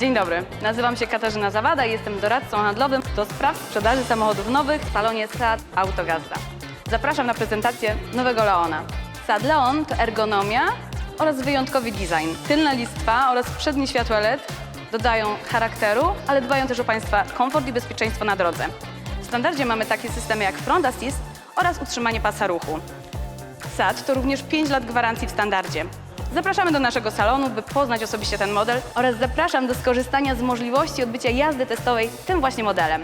dobry, nazywam się Katarzyna Zawada i jestem doradcą handlowym do spraw sprzedaży samochodów nowych w salonie SAD Autogazda. Zapraszam na prezentację nowego Leona. SAD Leon to ergonomia oraz wyjątkowy design. Tylna listwa oraz przednie światła LED dodają charakteru, ale dbają też o Państwa komfort i bezpieczeństwo na drodze. W standardzie mamy takie systemy jak front assist oraz utrzymanie pasa ruchu. SAD to również 5 lat gwarancji w standardzie. Zapraszamy do naszego salonu, by poznać osobiście ten model oraz zapraszam do skorzystania z możliwości odbycia jazdy testowej tym właśnie modelem.